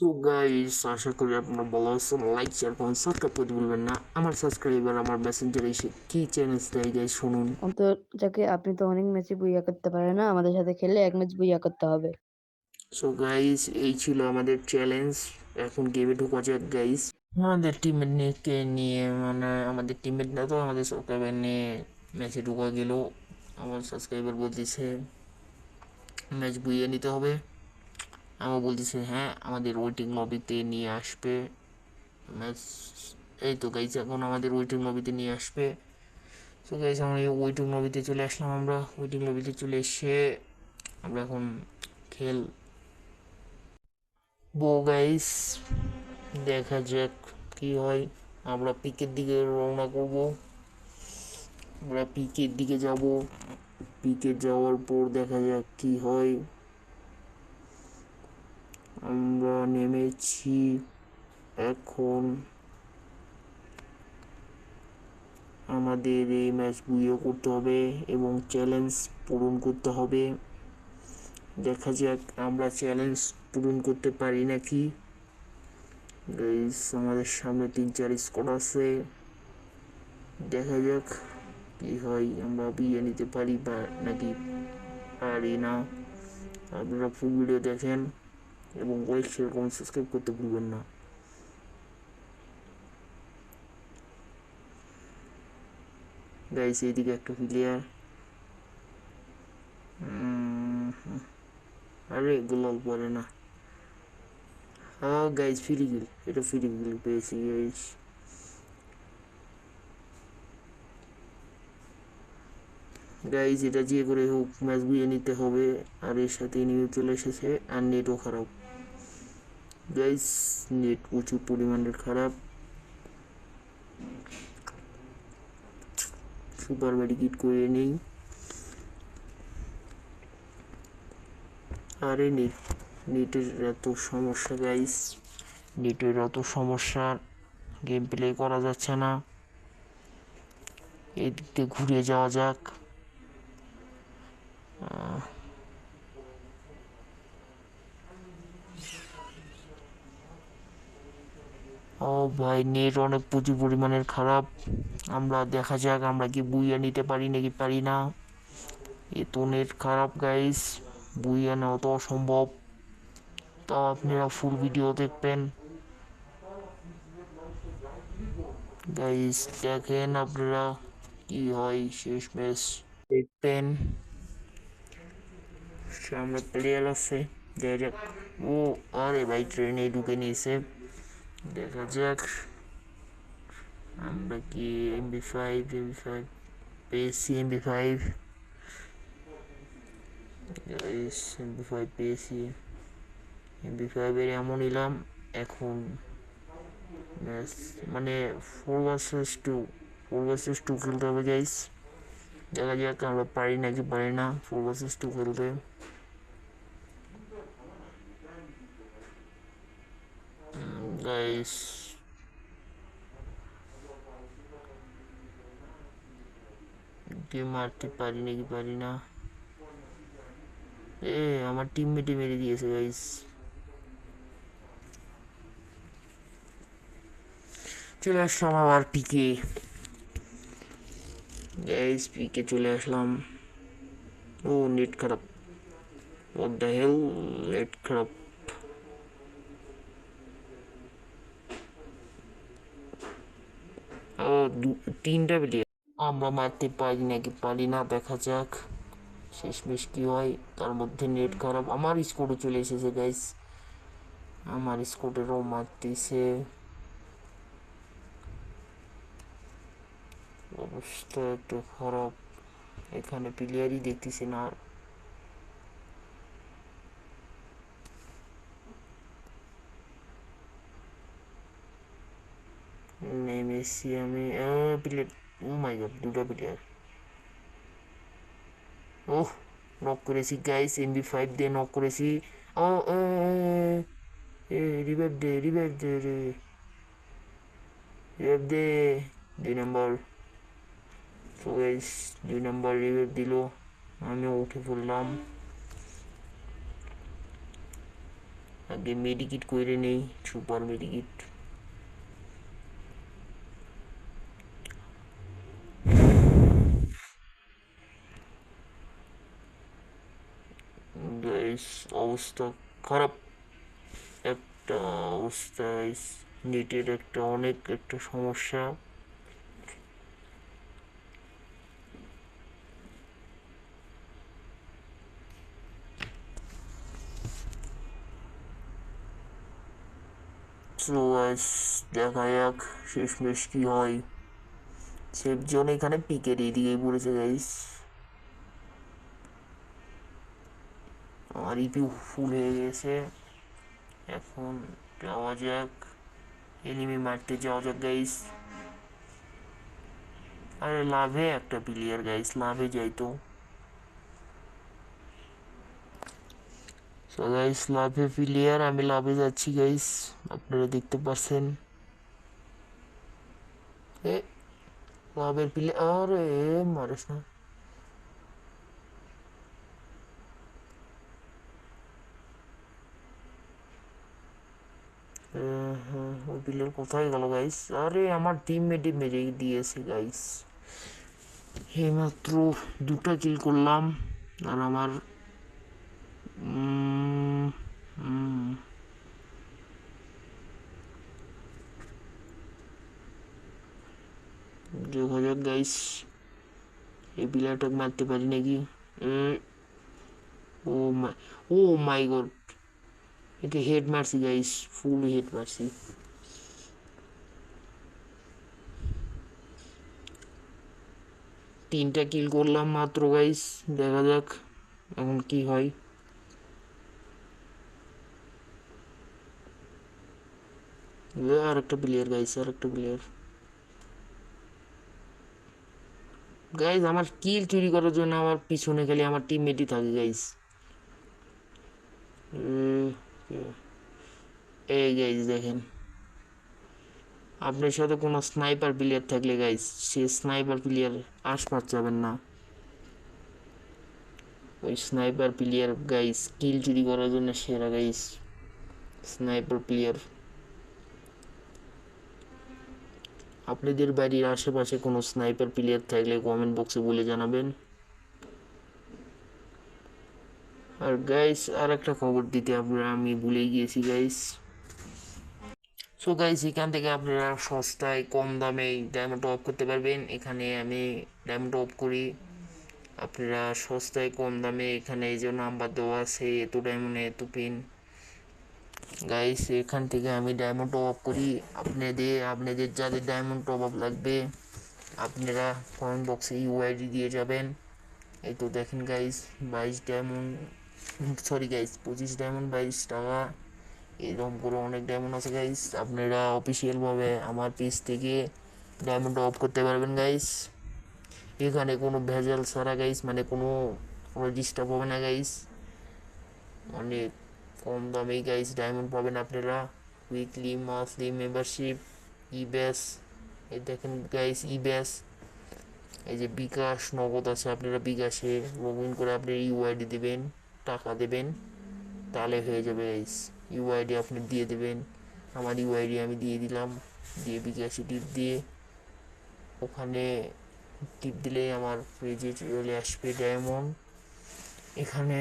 So guys আশা করি আপনারা ভালো আছেন। লাইক শেয়ার করুন সাবস্ক্রাইব করতে ভুলবেন না। আমার সাবস্ক্রাইবার আমার মেসেঞ্জারে এসে কি চ্যালেঞ্জ দেয় গাইস শুনুন। অন্তর্জাকে আপনি তো অনেক ম্যাচে বুইয়া করতে পারেন না আমাদের সাথে খেলে এক ম্যাচ বুইয়া করতে হবে। সো গাইস এই ছিল আমাদের চ্যালেঞ্জ এখন গেমে ঢোকা যাক গাইস আমাদের টিমের নিয়ে নিয়ে মানে আমাদের টিমের না তো আমাদের সাবস্ক্রাইবার নিয়ে ম্যাচে ঢোকা গেল। আমার সাবস্ক্রাইবার বলতেছে ম্যাচ বুইয়ে নিতে হবে। আমার বলতেছে হ্যাঁ আমাদের ওয়েটিং লবিতে নিয়ে আসবে। এই তো গাইজ এখন আমাদের ওয়েটিং লবিতে নিয়ে আসবে। তো গাইজ আমরা ওয়েটিং লবিতে চলে আসলাম আমরা। ওয়েটিং লবিতে চলে এসে আমরা এখন খেল বো গাইস দেখা যাক কি হয়। আমরা পিকের দিকে রওনা করব। আমরা পিকের দিকে যাব। পিকে যাওয়ার পর দেখা যাক কি হয়। আমরা নেমেছি এখন। আমাদের এই ম্যাচ বুইও করতে হবে এবং চ্যালেঞ্জ পূরণ করতে হবে। দেখা যাক, আমরা চ্যালেঞ্জ পূরণ করতে পারি নাকি? আমাদের সামনে তিন চার স্কোর আছে। দেখা যাক কি হয়, আমরা বিয়ে নিতে পারি বা নাকি পারি না। আপনারা ফুল ভিডিও দেখেন। এবং লাইক শেয়ার কমেন্ট সাবস্ক্রাইব করতে ভুলবেন না। গাইস এইদিকে একটা প্লেয়ার আরে গোলাল পরে না। হ্যাঁ গাইস ফ্রি এটা ফ্রি গিল পেয়েছি গাইস গাইজ এটা যে করে হোক ম্যাচ বুঝে নিতে হবে। আর এর সাথে নিয়ে চলে এসেছে, আর নেটও খারাপ। গাইজ নেট প্রচুর পরিমাণের খারাপ। সুপার মেডিকিট করে নেই। আরে নেট, নেটের এত সমস্যা গাইস। নেটের এত সমস্যা গেম প্লে করা যাচ্ছে না। এদিকে ঘুরে যাওয়া যাক। ও ভাই নেট অনেক প্রচুর পরিমাণের খারাপ। আমরা দেখা যাক, আমরা কি বুইয়া নিতে পারি নাকি পারি না। এ তো নেট খারাপ গাইস বুইয়া নেওয়া তো অসম্ভব। তা আপনারা ফুল ভিডিও দেখবেন। গাইস দেখেন আপনারা কি হয় শেষ ম্যাচ দেখবেন। সামনে প্লেয়ার আছে যাক ও, আরে ভাই ট্রেনে ঢুকে নিয়েছে। দেখা যাক। আমরা কি এমবি ফাইভ এমবি ফাইভ পেয়েছি এমবি ফাইভ এমবি ফাইভ পেয়েছি। এমবি ফাইভের এমন নিলাম, এখন মানে four versus two four versus two খেলতে হবে গাইস দেখা যাক আমরা পারি নাকি পারি না ফোর ভার্সেস টু খেলতে। গাইস গেম মারতে পারি নাকি পারি না এ আমার টিমমেটে মেরে দিয়েছে গাইস চলে আসলাম আবার পিকে গাইস পিকে চলে আসলাম ও নেট খারাপ what the hell? নেট খারাপ ও তিনটা প্লেয়ার আমরা মারতে পারি নাকি? পারি না, দেখা যাক। শেষমেশ কি হয়? তার মধ্যে নেট খারাপ। আমার স্কোরও চলে এসেছে গাইস আমার স্কোরেরও মারতেছে। অবস্থা একটু খারাপ। এখানে প্লেয়ারই দেখতেছি না। নেমেছি আমি। প্লেয়ার ও মাই গড দুটো প্লেয়ার ওহ নক করেছি গাইস এমবি ফাইভ দিয়ে নক করেছি। ও রিভাইভ দে রিভাইভ দে রে। রিভাইভ দে, দুই নম্বর তো গাইস দুই নম্বর রিভাইভ দিল। আমিও উঠে পড়লাম। আগে মেডিকিট করে নেই সুপার মেডিকিট গাইস অবস্থা খারাপ। একটা অবস্থা গাইস নেটের একটা অনেক, একটা সমস্যা। দেখা যাক, শেষমেশ কি হয়। সেফ জোন এখানে পিকের দিয়ে পড়েছে গাইস আমার ইপিউ ফুল হয়ে গেছে এখন যাওয়া যাক এনিমি মারতে যাওয়া যাক গাইস আরে লাভে একটা প্লেয়ার গাইস লাভে যাইতো সো গাইস লাভে প্লেয়ার আমি লাভে যাচ্ছি গাইস আপনারা দেখতে পাচ্ছেন এ লাভের প্লেয়ার আরে মারিস না ওই প্লেয়ার কোথায় গেল গাইস আরে আমার টিম মেটে মেরে দিয়েছে গাইস এইমাত্র দুটা কিল করলাম আর আমার উম, দেখা যাক গাইস এই প্লেয়ারটা মারতে পারি নাকি? Oh my oh my God একে হেড মারছি গাইস ফুল হেড মারছি। তিনটা কিল করলাম মাত্র গাইস দেখা যাক এখন কি হয়। আর একটা প্লেয়ার গাইস আর একটা প্লেয়ার গাইস আমার কিল চুরি করার জন্য আমার পিছনে খালি আমার টিমমেটই থাকে গাইস এই গাইস দেখেন। আপনার সাথে কোনো স্নাইপার প্লেয়ার থাকলে গাইস সে স্নাইপার প্লেয়ার আশপাশ যাবেন না। ওই স্নাইপার প্লেয়ার গাইস কিল চুরি করার জন্য সেরা গাইস স্নাইপার প্লেয়ার আপনাদের বাড়ির আশেপাশে কোনো স্নাইপার প্লেয়ার থাকলে কমেন্ট বক্সে বলে জানাবেন। আর গাইস আর একটা খবর দিতে আপনারা, আমি ভুলে গিয়েছি গাইস সো গাইস এখান থেকে আপনারা সস্তায়, কম দামে ডায়মন্ড অফ করতে পারবেন। এখানে আমি ডায়মন্ড অফ করি। আপনারা সস্তায়, কম দামে, এখানে এই যে নাম্বার দেওয়া আছে, এত ডায়মন্ড এত পিন গাইস এখান থেকে আমি ডায়মন্ড আপ করি। আপনাদের আপনাদের যাদের ডায়মন্ড আপ লাগবে, আপনারা কমেন্ট বক্সে ইউআইডি দিয়ে যাবেন। এই তো দেখেন গাইস বাইশ ডায়মন্ড সরি গাইস পঁচিশ ডায়মন্ড বাইশ টাকা। এরকম করে অনেক ডায়মন্ড আছে গাইস আপনারা অফিসিয়ালভাবে আমার পেজ থেকে ডায়মন্ড অফ করতে পারবেন গাইস এখানে কোনো ভেজাল ছাড়া গাইস মানে কোনো কোনো ডিস্টার্ব হবে না গাইস অনেক কম দামে গাইস ডায়মন্ড পাবেন আপনারা। উইকলি মান্থলি মেম্বারশিপ ই ব্যাস এই দেখেন গাইস ই ব্যাস এই যে বিকাশ নগদ আছে, আপনারা বিকাশে লগ ইন করে আপনি ইউআইডি দেবেন। টাকা দেবেন, তাহলে হয়ে যাবে গাইস ইউআইডি আপনি দিয়ে দেবেন, আমার ইউআইডি আমি দিয়ে দিলাম, দিয়ে বিকাশে টিপ দিয়ে, ওখানে টিপ দিলেই আমার পেজে চলে আসবে ডায়মন্ড এখানে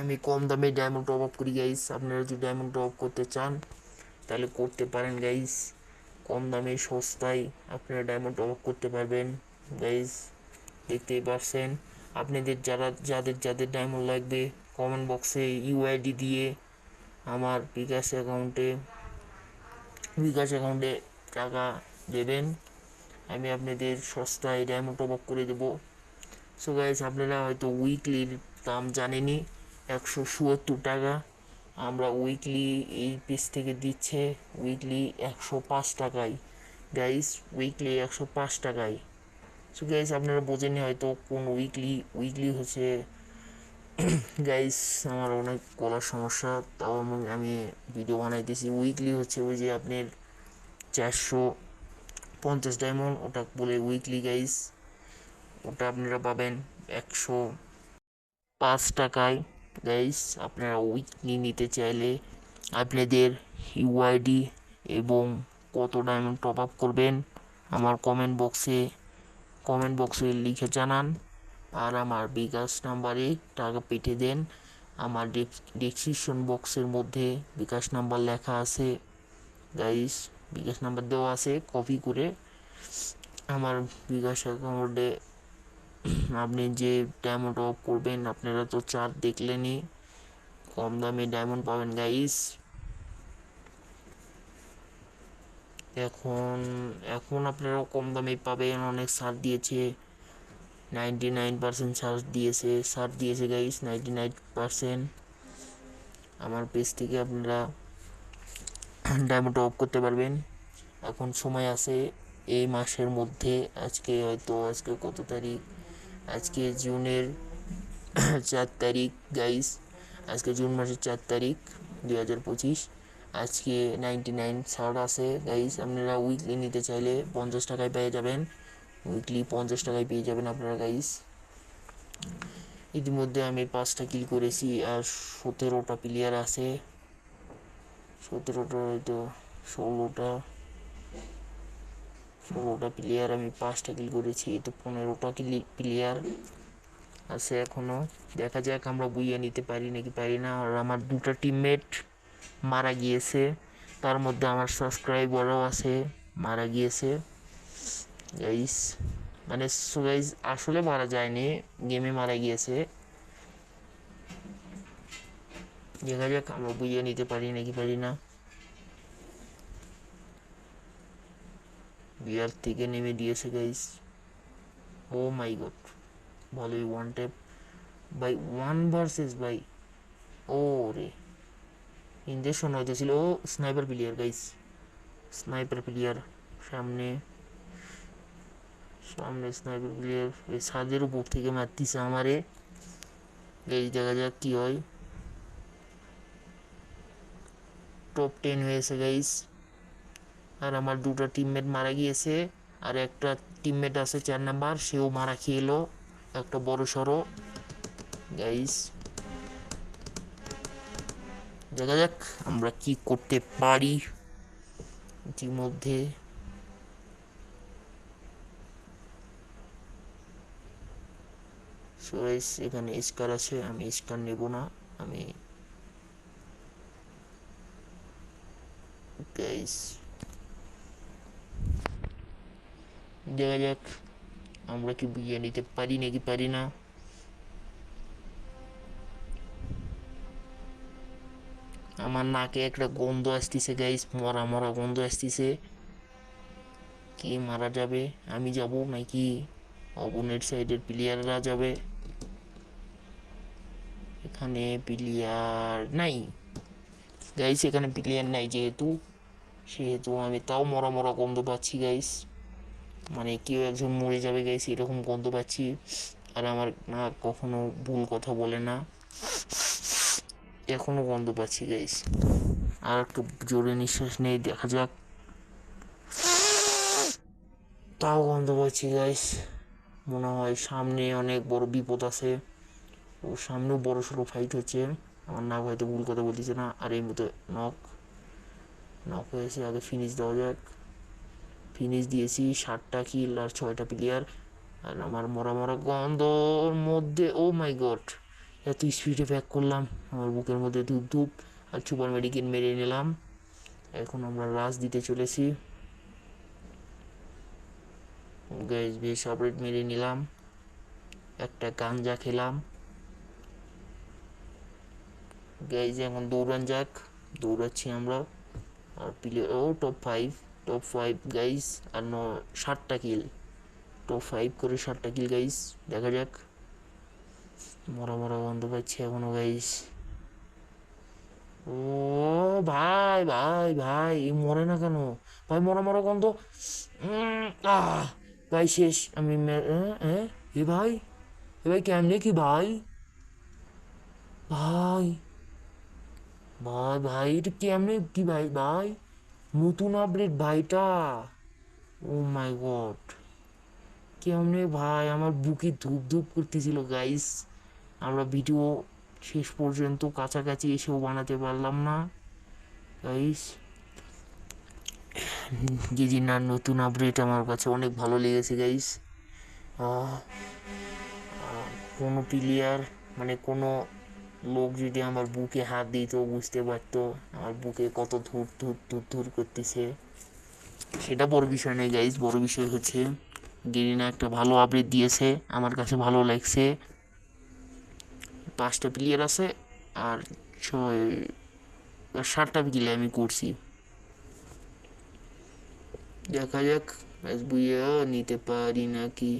আমি কম দামে ডায়মন্ড টপ আপ করি গাইস আপনারা যদি ডায়মন্ড টপ করতে চান, তাহলে করতে পারেন গাইস কম দামে সস্তায় আপনারা ডায়মন্ড টপ আপ করতে পারবেন গাইস দেখতেই পারছেন। আপনাদের যারা, যাদের যাদের ডায়মন্ড লাগবে কমেন্ট বক্সে ইউআইডি দিয়ে আমার বিকাশ অ্যাকাউন্টে বিকাশ অ্যাকাউন্টে টাকা দেবেন। আমি আপনাদের সস্তায় ডায়মন্ড টপ আপ করে দেবো। সো গাইজ আপনারা হয়তো উইকলির দাম জানেনই, একশো চুয়াত্তর টাকা। আমরা উইকলি এই পেজ থেকে দিচ্ছে উইকলি একশো পাঁচ টাকায়। গাইস উইকলি একশো পাঁচ টাকায়। সো গাইস আপনারা বোঝেনি হয়তো কোন উইকলি উইকলি হচ্ছে। গাইস আমার অনেক গলার সমস্যা, তাও আমি- ভিডিও বানাইতেছি। উইকলি হচ্ছে ওই যে আপনার চারশো পঞ্চাশ ডায়মন্ড ওটা বলে উইকলি গাইস ওটা আপনারা পাবেন একশো পাঁচ টাকায়। গাইস আপনারা উইকলি নিতে চাইলে আপনাদের ইউআইডি এবং কত ডায়মন্ড টপ আপ করবেন, আমার কমেন্ট বক্সে কমেন্ট বক্সে লিখে জানান। আর আমার বিকাশ নাম্বারে টাকা পেটে দেন। আমার ডিসক্রিপশন বক্সের মধ্যে বিকাশ নাম্বার লেখা আছে। গাইস, বিকাশ নাম্বার দেওয়া আছে কপি করে। আমার বিকাশ অ্যাকাউন্টে আপনি যে ডায়মন্ড অফ করবেন, আপনারা তো চার্ট দেখলেনই। কম দামে ডায়মন্ড পাবেন, গাইস। এখন এখন আপনারা কম দামে পাবেন, অনেক ছাড় দিয়েছে। নাইনটি নাইন পার্সেন্ট ছাড় দিয়েছে ছাড় দিয়েছে গাইস নাইনটি নাইন পার্সেন্ট আমার পেজ থেকে আপনারা ডায়মন্ড অফ করতে পারবেন। এখন সময় আছে এই মাসের মধ্যে, আজকে হয়তো, আজকে কত তারিখ? আজকে জুনের চার তারিখ গাইস আজকে জুন মাসের চার তারিখ, দুই হাজার পঁচিশ। আজকে নাইনটি নাইন ছাড় আছে। গাইস আপনারা উইকলি নিতে চাইলে পঞ্চাশ টাকায় পেয়ে যাবেন। উইকলি পঞ্চাশ টাকায় পেয়ে যাবেন আপনারা গাইস ইতিমধ্যে আমি পাঁচটা কিল করেছি আর সতেরোটা প্লেয়ার আছে। সতেরোটা হয়তো ষোলোটা। ষোলোটা প্লেয়ার আমি পাঁচটা কিল করেছি তো পনেরোটা কিল প্লেয়ার আছে এখনও। দেখা যাক আমরা বুইয়ে নিতে পারি নাকি পারি না। আর আমার দুটো টিমমেট মারা গিয়েছে। তার মধ্যে আমার সাবস্ক্রাইবারও আছে, মারা গিয়েছে। গাইস মানে গাইস আসলে মারা যায়নি গেমে মারা গিয়েছে। দেখা যাক আমরা বুঝিয়ে নিতে পারি নাকি পারি না। বিয়ার থেকে নেমে দিয়েছে গাইস ও মাই গড ভালোই one tap by one versus by ও রে ইঞ্জেকশন হইতেছিল ও sniper player guys sniper player সামনে সামনে স্নাইপার প্লেয়ার এই ছাদের উপর থেকে মারতিছে আমারে এই দেখা যাক কি হয় টপ টেন হয়েছে গাইস আর আমার দুটো টিমমেট মারা গিয়েছে। আর একটা টিমমেট আছে, চার নাম্বার সেও মারা খেয়েলো একটা বড় সড়ো। গাইস দেখা যাক আমরা কি করতে পারি ইতিমধ্যে। সো গাইস এখানে স্কার আছে, আমি স্কার নেব না, আমি দেখা যাক আমরা কি বিয়ে নিতে পারি নাকি পারি না। আমার নাকে একটা গন্ধ আসতেছে গাইস মরা মরা গন্ধ আসতেছে। কে মারা যাবে? আমি যাব নাকি? অপোনেট সাইডের প্লেয়াররা যাবে। এখানে প্লেয়ার নাই। গাইস এখানে প্লেয়ার নাই যেহেতু। সেহেতু আমি তাও মরা মরা গন্ধ পাচ্ছি গাইস মানে কেউ একজন মরে যাবে গাইস এরকম গন্ধ পাচ্ছি। আর আমার না কখনো ভুল কথা বলে না। এখনও গন্ধ পাচ্ছি গাইস আর একটু জোরে নিঃশ্বাস নেই দেখা যাক। তাও গন্ধ পাচ্ছি গাইস মনে হয় সামনে অনেক বড় বিপদ আছে। ও সামনেও বড় সড়ো ফাইট হচ্ছে। আমার নাক হয়তো ভুল কথা বলতেছে না। আর এই মতো নক নক হয়েছে। আগে ফিনিশ দেওয়া যাক। ফিনিশ দিয়েছি ষাটটা কিল আর ছয়টা প্লেয়ার আর আমার মরা মরা গন্ধর মধ্যে ও মাই গড এত স্পিডে ব্যাক করলাম। আমার বুকের মধ্যে ধূপ ধূপ আর সুপার মেডিকেল মেরে নিলাম। এখন আমরা রাশ দিতে চলেছি। গ্যাস বেশ আপডেট মেরে নিলাম। একটা গাঞ্জা খেলাম। গ্যাস এখন দৌড়ান যাক। দৌড়াচ্ছি আমরা। আর প্লেয়ার ও top five top five guys আর ন ষাটটা কিল টপ ফাইভ করে ষাটটা কিল গাইস দেখা যাক। মরা মরা গন্ধ পাচ্ছি এখনও গাইস ও, ভাই ভাই ভাই মরে না কেন? ভাই, মরা মরা গন্ধ। আহ, ভাই, শেষ। আমি এ ভাই? এ, ভাই, কেমনে কি, ভাই? ভাই ভাই ভাই, এটা কেমনে কি, ভাই ভাই? নতুন আপডেট ভাইটা। ও মাই গড কেমনে, ভাই? আমার বুকে ধূপ ধূপ করতেছিল গাইস আমরা ভিডিও শেষ পর্যন্ত কাছাকাছি এসেও বানাতে পারলাম না গাইস গেজিনার নতুন আপডেট আমার কাছে অনেক ভালো লেগেছে গাইস কোনো প্লেয়ার মানে কোনো লোক যদি আমার বুকে হাত দিত, বুঝতে পারতো আমার বুকে কত ধূর ধূর ধূর ধূর করতেছে। সেটা বড় বিষয় নেই গাইজ বড় বিষয় হচ্ছে গেরিনা একটা ভালো আপডেট দিয়েছে, আমার কাছে ভালো লাগছে। পাঁচটা প্লেয়ার আছে আর ছয় সাতটা কিলে আমি করছি। দেখা যাক বুইয়া নিতে পারি নাকি।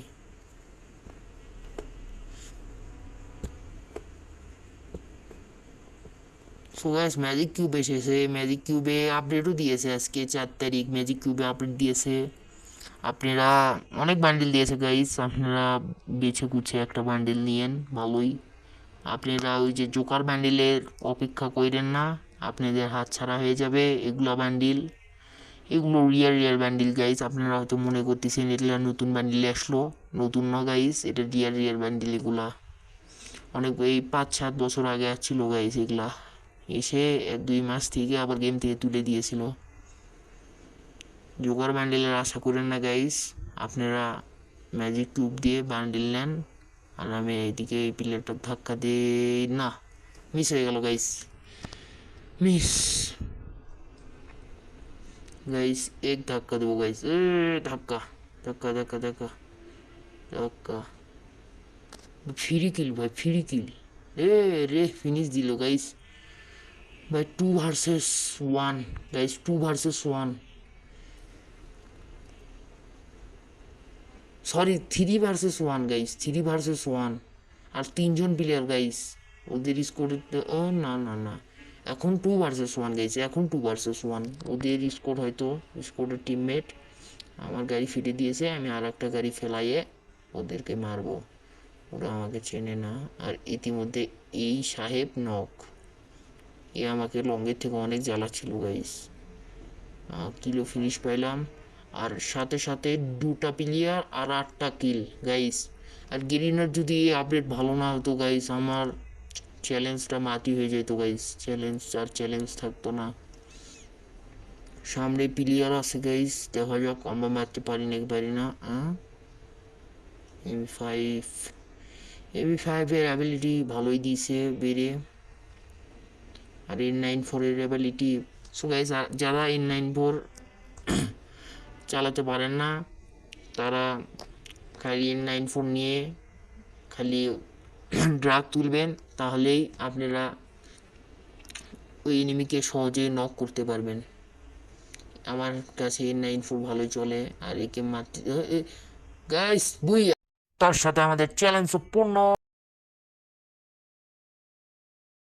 সো গাইস ম্যাজিক কিউব এসেছে। ম্যাজিক কিউবে আপডেটও দিয়েছে আজকে চার তারিখ। ম্যাজিক কিউবে আপডেট দিয়েছে। আপনারা অনেক বান্ডিল দিয়েছে গাইস আপনারা বেছে গুছে একটা বান্ডিল নিয়েন। ভালোই। আপনারা ওই যে জোকার বান্ডিলের অপেক্ষা করেন না, আপনাদের হাত ছাড়া হয়ে যাবে এগুলা বান্ডিল এগুলো রিয়ার রিয়ার বান্ডিল গাইস আপনারা হয়তো মনে করতেছেন এগুলা নতুন বান্ডিল আসলো, নতুন না গাইস এটা রিয়ার রিয়ার বান্ডিল এগুলা। অনেক এই পাঁচ, সাত বছর আগে আসছিল গাইস এগুলা। এসে এক, দুই মাস থেকে আবার গেম থেকে তুলে দিয়েছিল। জোগার বান্ডেলের আশা করেন না গাইস আপনারা ম্যাজিক কিউব দিয়ে বান্ডেল নেন। আর আমি এইদিকে এই প্লেয়ারটা ধাক্কা দিই না মিস হয়ে গেল গাইস মিস গাইস এক ধাক্কা দেবো গাইস এ ধাক্কা ধাক্কা ধাক্কা ধাক্কা ধাক্কা ফ্রি কিল ভাই ফ্রি কিল এ রে ফিনিশ দিল গাইস ভাই two versus one guys two versus one sorry three versus one guys three versus one আর তিনজন প্লেয়ার গাইস ওদের স্কোর ও, না না না। এখন টু ভার্সেস ওয়ান গাইস এখন টু ভার্সেস ওয়ান ওদের স্কোর হয়তো স্কোরের টিমমেট আমার গাড়ি ফিরে দিয়েছে, আমি আর একটা গাড়ি ফেলাইয়ে ওদেরকে মারবো। ওরা আমাকে চেনে না। আর ইতিমধ্যে এই সাহেব নক এ আমাকে লঙ্গের থেকে অনেক জ্বালাচ্ছিল গাইস কিলো ফিনিশ পাইলাম। আর সাথে সাথে দুটা প্লেয়ার আর আটটা কিল গাইস আর গেরিনার যদি এই আপডেট ভালো না হতো গাইস আমার চ্যালেঞ্জটা মাটি হয়ে যেত গাইস চ্যালেঞ্জ আর চ্যালেঞ্জ থাকতো না। সামনে প্লেয়ার আছে গাইস দেখা যাক, আমরা মারতে পারি নাকি পারি না এম ফাইভ এম ফাইভের অ্যাবিলিটি ভালোই দিয়েছে, বেড়ে। আর এন নাইন ফোরের অ্যাবিলিটি সো গাইস যারা এন নাইন ফোর চালাতে পারেন না। তারা খালি নাইন ফোর নিয়ে খালি ড্রাগ তুলবেন, তাহলেই আপনারা ওই এনিমিকে সহজে নক করতে পারবেন। আমার কাছে নাইন ফোর ভালোই চলে, আর একে মারতে গাইস বুই তার সাথে আমাদের চ্যালেঞ্জ পূর্ণ